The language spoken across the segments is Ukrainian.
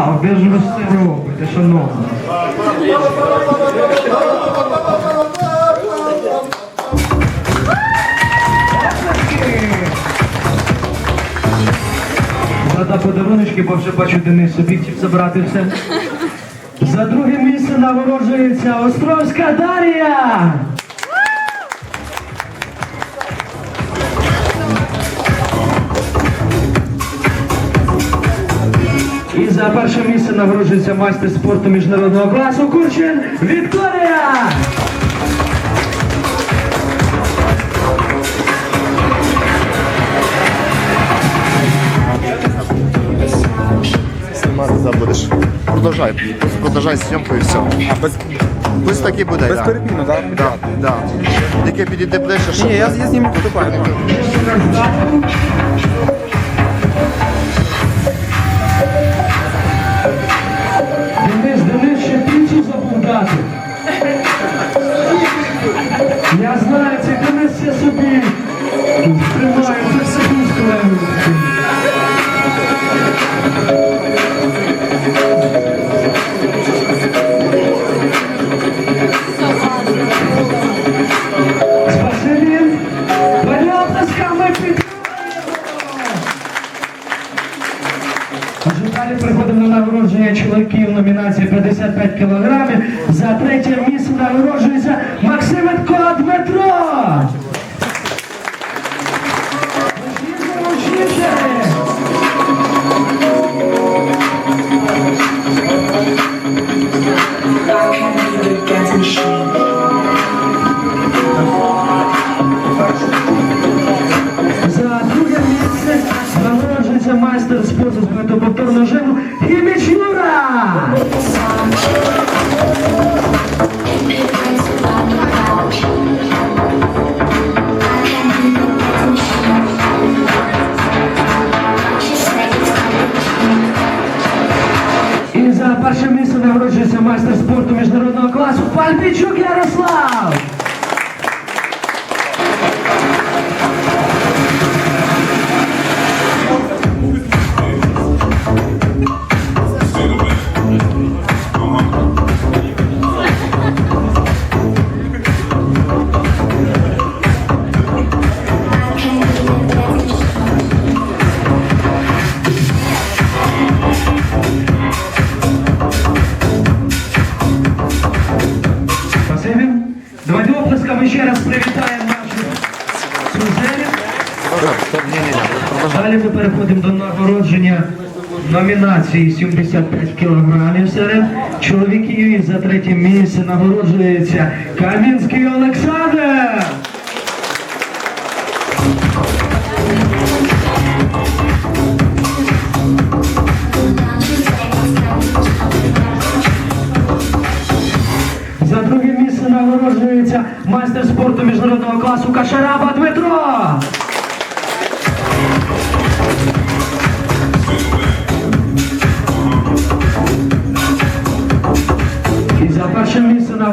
А, ви ж все робите, шановні. Зада подаруночки, бо вже бачу, Денис собі забрати все. За друге місце нагороджується Островська Дар'я. Перше місце нагороджується майстер спорту міжнародного класу Курчин Вікторія. Забудеш. Продовжай. Продовжай зйомку і все. А, без, Ось так і буде. да. безперебійно, так? Да, да. Тільки підійди ближче, щоб... Ні, я, я зніму потупаю. Денис, все собі тримає, це склеює. Спасибі. Давайте оплесками підтримуємо. Отже, далі приходимо на нагородження чоловіків номінації 55 кілограмів. За третє місце нагороджується Максименко Дмитро. Майстер спорту міжнародного класу Пальпічук Ярослав. Далі ми переходимо до нагородження номінації 75 кілограмів серед чоловіків. І за третє місце нагороджується Кам'янський Олександр. За друге місце нагороджується майстер спорту міжнародного класу Кашараба Дмитро.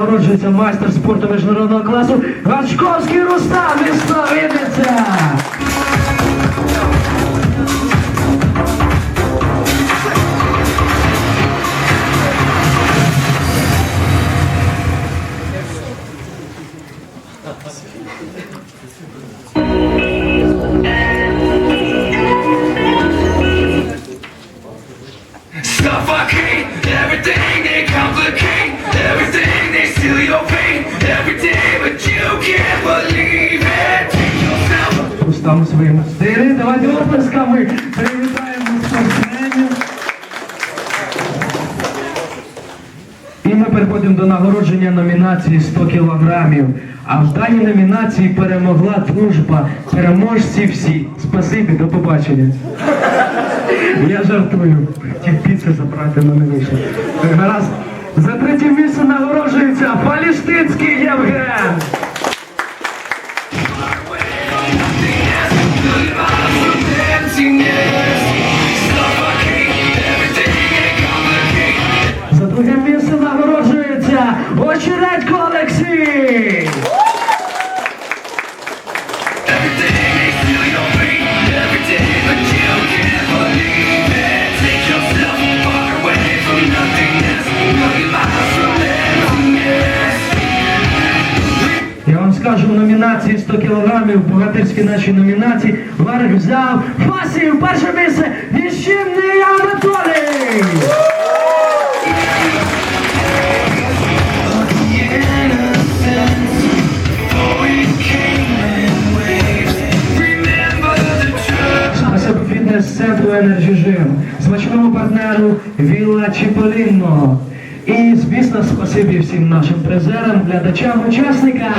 Нагороджується майстер спорту міжнародного класу Гачковський Рустам місто Вінниця. Suffocate у своєму стилі. Давайте оплесками привітаємо спортсменів. І ми переходимо до нагородження номінації 100 кілограмів. А в даній номінації перемогла дружба. Переможці всі. Спасибі, до побачення. Я жартую. Хотів піци забрати, але не вийшло. Гаразд. За третє місце нагороджується Паліштинський Євген. Номінації 100 кілограмів, богатирські наші номінації. Верх взяв Фасів, перше місце, Ніщимний Анатолій! Фітнес-центру Energy Gym, смачному партнеру Вілла Чіполінно. І, звісно, спасибі всім нашим призерам, глядачам, учасникам.